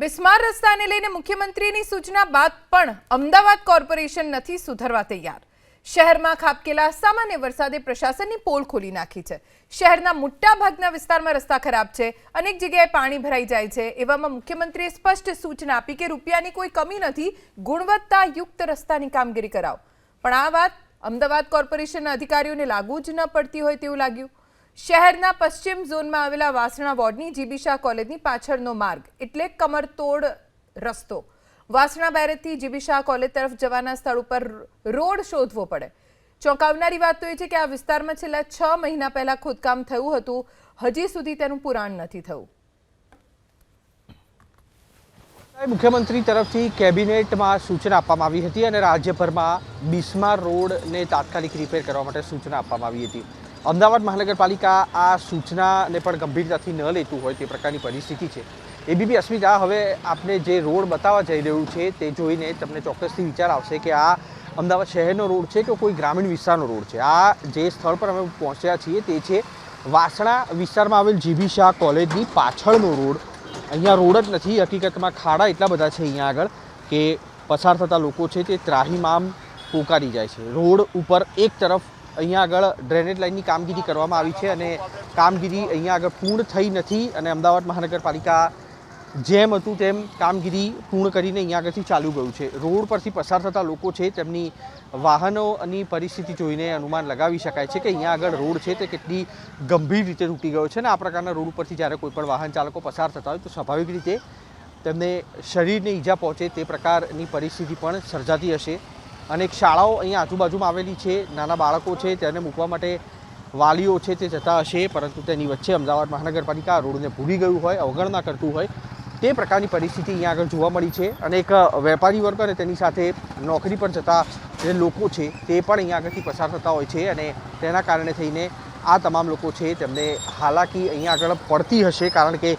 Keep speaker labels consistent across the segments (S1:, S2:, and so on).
S1: બિસ્માર રસ્તાને લઈને મુખ્યમંત્રીની સૂચના બાદ પણ અમદાવાદ કોર્પોરેશન નથી સુધરવા તૈયાર. શહેરમાં ખાબકેલા, સામાન્ય વરસાદે પ્રશાસનની પોલ ખોલી નાખી છે. શહેરના મોટા ભાગના વિસ્તારમાં રસ્તા ખરાબ છે. અનેક જગ્યાએ પાણી ભરાઈ જાય છે. એવામાં મુખ્યમંત્રીએ સ્પષ્ટ સૂચના આપી કે રૂપિયાની કોઈ કમી નથી. ગુણવત્તાયુક્ત રસ્તાની કામગીરી કરાવો. પણ આ વાત અમદાવાદ કોર્પોરેશનના અધિકારીઓને લાગુ જ ન પડતી હોય તેવું લાગ્યું. શહેરના પશ્ચિમ ઝોનમાં આવેલા વાસણા વોર્ડની જીબી શાહ કોલેજની પાછળનો માર્ગ, એટલે કમરતોડ રસ્તો. વાસણા બેરેજથી જીબી શાહ કોલેજ તરફ જવાના સ્થળ ઉપર રોડ શોધવો પડે. ચોંકાવનારી વાત તો એ છે કે આ વિસ્તારમાં છેલ્લા છ મહિના પહેલા ખોદકામ થયું હતું. હજી સુધી તેનું પુરાણ નથી થયું.
S2: મુખ્યમંત્રી તરફથી કેબિનેટમાં સૂચના આપવામાં આવી હતી અને રાજ્યભરમાં બિસ્માર રોડને તાત્કાલિક રિપેર કરવા માટે સૂચના આપવામાં આવી હતી. અમદાવાદ મહાનગરપાલિકા આ સૂચનાને પણ ગંભીરતાથી ન લેતું હોય તે પ્રકારની પરિસ્થિતિ છે. એબીપી અસ્મિતા, હવે આપને જે રોડ બતાવવા જઈ રહ્યું છે તે જોઈને તમને ચોક્કસથી વિચાર આવશે કે આ અમદાવાદ શહેરનો રોડ છે કે કોઈ ગ્રામીણ વિસ્તારનો રોડ છે? આ જે સ્થળ પર અમે પહોંચ્યા છીએ તે છે વાસણા વિસ્તારમાં આવેલ જીબી શાહ કોલેજની પાછળનો રોડ. અહીંયા રોડ જ નથી, હકીકતમાં ખાડા એટલા બધા છે અહીંયા આગળ કે પસાર થતા લોકો છે તે ત્રાહીમામ પોકારી જાય છે. રોડ ઉપર એક તરફ અહીંયા આગળ ડ્રેનેજ લાઇનની કામગીરી કરવામાં આવી છે અને કામગીરી અહીંયા આગળ પૂર્ણ થઈ નથી અને અમદાવાદ મહાનગરપાલિકા જેમ હતું તેમ કામગીરી પૂર્ણ કરીને અહીંયા આગળથી ચાલુ ગયું છે. રોડ પરથી પસાર થતા લોકો છે તેમની વાહનોની પરિસ્થિતિ જોઈને અનુમાન લગાવી શકાય છે કે અહીંયા આગળ રોડ છે તે કેટલી ગંભીર રીતે તૂટી ગયો છે અને આ પ્રકારના રોડ ઉપરથી જ્યારે કોઈ પણ વાહન ચાલકો પસાર થતા હોય તો સ્વાભાવિક રીતે તેમને શરીરને ઈજા પહોંચે તે પ્રકારની પરિસ્થિતિ પણ સર્જાતી હશે. અનેક શાળાઓ અહીંયા આજુબાજુમાં આવેલી છે. નાના બાળકો છે, તેને મૂકવા માટે વાલીઓ છે તે જતા હશે, પરંતુ તેની વચ્ચે અમદાવાદ મહાનગરપાલિકા રોડને ભૂલી ગયું હોય, અવગણના કરતું હોય. તે પ્રકારની પરિસ્થિતિ અહીંયા આગળ જોવા મળી છે અને એક વેપારી વર્ગ અને તેની સાથે નોકરી પર જતા જે લોકો છે તે પણ અહીંયા આગળથી પસાર થતા હોય છે અને તેના કારણે થઈને આ તમામ લોકો છે તેમને હાલાકી અહીંયા આગળ પડતી હશે, કારણ કે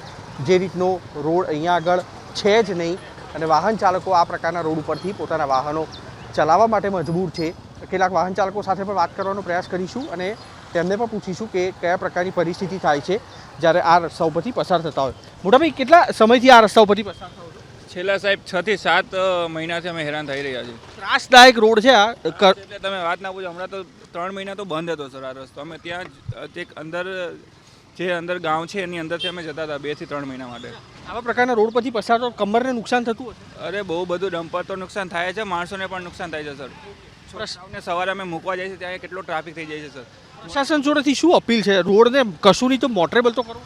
S2: જે રીતનો રોડ અહીંયા આગળ છે જ નહીં અને વાહન ચાલકો આ પ્રકારના રોડ ઉપરથી પોતાના વાહનો ચલાવવા માટે મજબૂર છે. કેટલાક વાહન ચાલકો સાથે પણ વાત કરવાનો પ્રયાસ કરીશું અને તેમને પણ પૂછીશું કે કયા પ્રકારની પરિસ્થિતિ થાય છે જ્યારે આ રસ્તા ઉપરથી પસાર થતા હોય. મોટાભાઈ કેટલા સમયથી આ રસ્તા ઉપરથી પસાર થતા
S3: છેલ્લા સાહેબ છ થી સાત મહિનાથી અમે હેરાન થઈ રહ્યા છીએ.
S2: ત્રાસદાયક રોડ છે આ.
S3: એટલે તમે વાત ના પૂછો હમણાં તો ત્રણ મહિના તો બંધ હતો સર આ રસ્તો. અમે ત્યાં જ એક અંદર જે અંદર ગામ છે એની અંદરથી અમે જતા હતા બેથી ત્રણ મહિના માટે.
S2: આવા પ્રકારના રોડ પરથી પસાર તો કમરને નુકસાન થતું હશે?
S3: અરે બહુ બધું ડમ્પર તો નુકસાન થાય છે માણસોને પણ નુકસાન થાય છે સર. છોકરાઓને સવારે અમે મૂકવા જઈએ છીએ ત્યાં કેટલો ટ્રાફિક થઈ જાય છે સર.
S2: પ્રશાસન જોડેથી શું અપીલ છે? રોડને કશું નહીં તો મોટરેબલ તો કરો.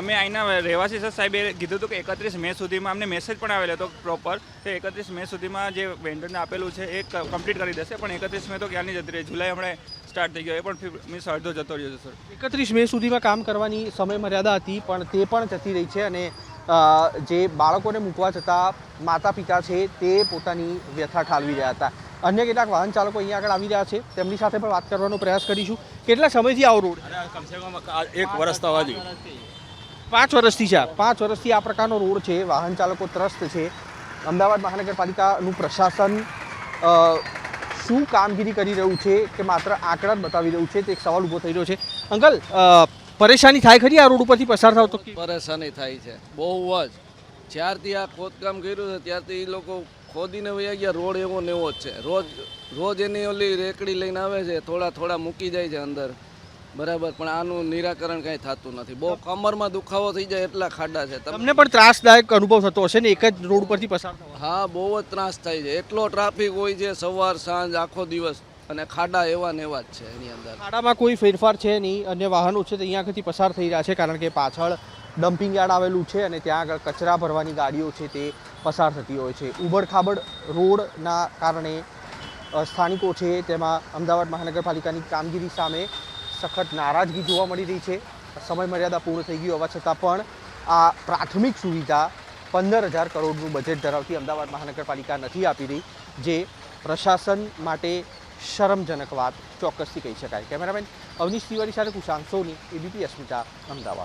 S3: અમે અહીંના રહેવાસી સર સાહેબે કીધું હતું કે એકત્રીસ મે સુધીમાં અમને મેસેજ પણ આવેલો હતો પ્રોપર કે એકત્રીસ મે સુધીમાં જે વેન્ડરને આપેલું છે એ કમ્પ્લીટ કરી દેશે પણ એકત્રીસ મે તો ક્યાંની જતી રહી? જુલાઈ હમણાં સ્ટાર્ટ થઈ ગયો એ પણ મીન્સ અડધો જતો રહ્યો છે સર.
S2: એકત્રીસ મે સુધીમાં કામ કરવાની સમય મર્યાદા હતી પણ તે પણ જતી રહી છે અને જે બાળકોને મૂકવા જતા માતા પિતા છે તે પોતાની વ્યથા ઠાલવી રહ્યા હતા. અન્ય કેટલાક વાહન ચાલકો અહીંયા આગળ આવી રહ્યા છે તેમની સાથે પણ વાત કરવાનો પ્રયાસ કરીશું. કેટલા સમયથી આવો રોડ?
S4: કમસે કમ એક વર્ષ થવા હજી
S2: પાંચ વર્ષથી છે. પાંચ વર્ષથી આ પ્રકારનો રોડ છે. વાહન ચાલકો ત્રસ્ત છે. અમદાવાદ મહાનગરપાલિકાનું પ્રશાસન શું કામગીરી કરી રહ્યું છે કે માત્ર આંકડા જ બતાવી રહ્યું છે? તે એક સવાલ ઊભો થઈ રહ્યો છે. અંકલ પરેશાની થાય ખરી આ રોડ ઉપરથી પસાર થાવ તો?
S5: પરેશાની થાય છે. બહુ જ. જ્યારથી આ ખોદકામ કર્યું છે, ત્યારથી એ લોકો ખોદીને વયા ગયા. રોડ એવો ને એવો જ છે. રોજ રોજ એની ઓલી રેકડી લઈને આવે છે, થોડા થોડા મૂકી જાય છે અંદર. બરાબર પણ આનું નિરાકરણ કાંઈ થતું નથી. બહુ કમરમાં દુખાવો થઈ જાય એટલા ખાડા છે.
S2: તમને પણ ત્રાસદાયક અનુભવ થતો હશે ને એક જ રોડ પરથી પસાર
S5: હા બહુ જ ત્રાસ થાય છે. એટલો ટ્રાફિક હોય છે સવાર સાંજ આખો દિવસ અને ખાડા એવા ને એવા જ છે એની અંદર.
S2: ખાડામાં કોઈ ફેરફાર છે નહીં અન્ય વાહનો છે તે અહીંયા આગળથી પસાર થઈ રહ્યા છે કારણ કે પાછળ ડમ્પિંગ યાર્ડ આવેલું છે અને ત્યાં આગળ કચરા ભરવાની ગાડીઓ છે તે પસાર થતી હોય છે. ઉબડખાબડ રોડના કારણે સ્થાનિકો છે તેમાં અમદાવાદ મહાનગરપાલિકાની કામગીરી સામે સખત નારાજગી જોવા મળી રહી છે. સમય મર્યાદા પૂર્ણ થઈ ગઈ હોવા છતાં પણ આ પ્રાથમિક સુવિધા પંદર હજાર કરોડનું બજેટ ધરાવતી અમદાવાદ મહાનગરપાલિકા નથી આપી રહી, જે પ્રશાસન માટે શરમજનક વાત ચોક્કસથી કહી શકાય. કેમેરામેન અવનીશ તિવારી સાથે કુશાંત સોની એબીપી અસ્મિતા અમદાવાદ.